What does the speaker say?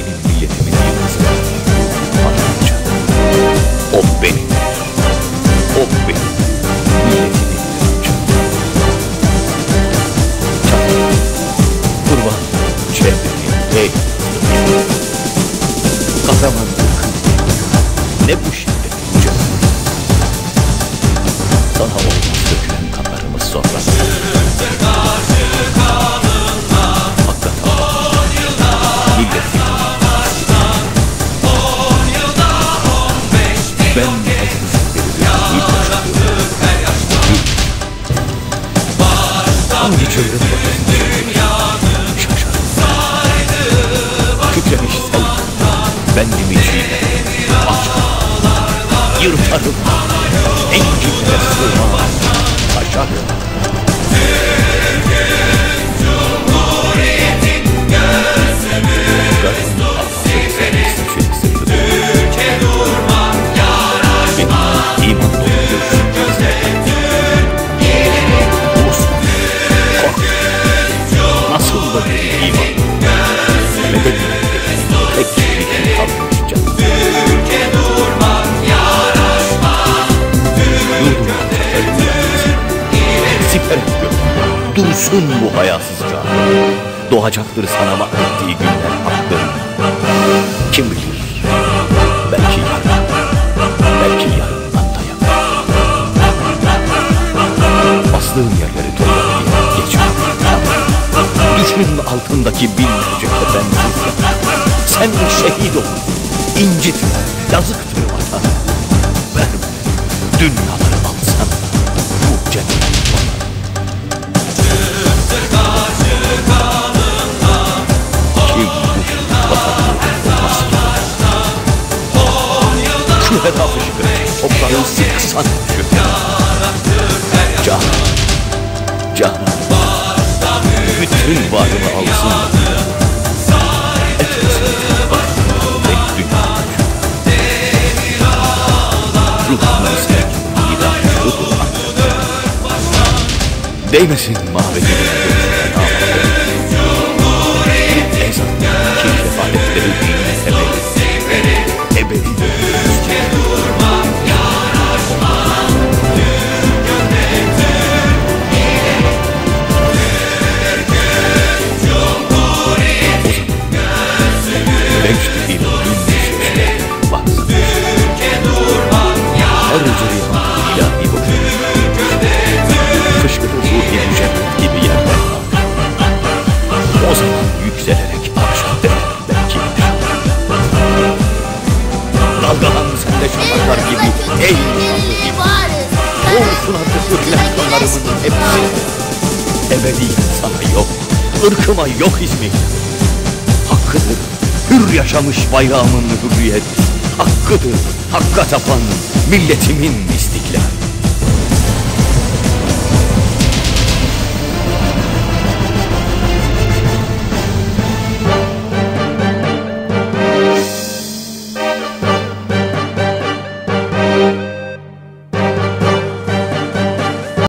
feeding Hangi çölün bakışını şaşarım. Kükremiş sel, bendim içiyle açarım, yırtarım, enginlere sığmam, taşarım. Garın affı Dursun bu hayasızca Doğacaktır sana mahvettiği günler aklın Kim bilir? Belki yarın. Belki yarından da yakın Bastığın yerleri toprak diye geçme Düşün altındaki binlerce kefensiz Sen şehit ol. İncitme Yazıktır vatan. Verme dünyaları Şu hedafı şükür Toprağı sıksan şükür Can Can Bütün varını alsın Etmesin dünya Ruhunu şudur Değmesin mabedinin ey gibi Olsun artık kanlarımın hepsi Ebediyen sana yok, ırkıma yok ismi Hakkıdır, hür yaşamış bayrağımın hürriyet Hakkıdır, hakka tapan milletimin istiklal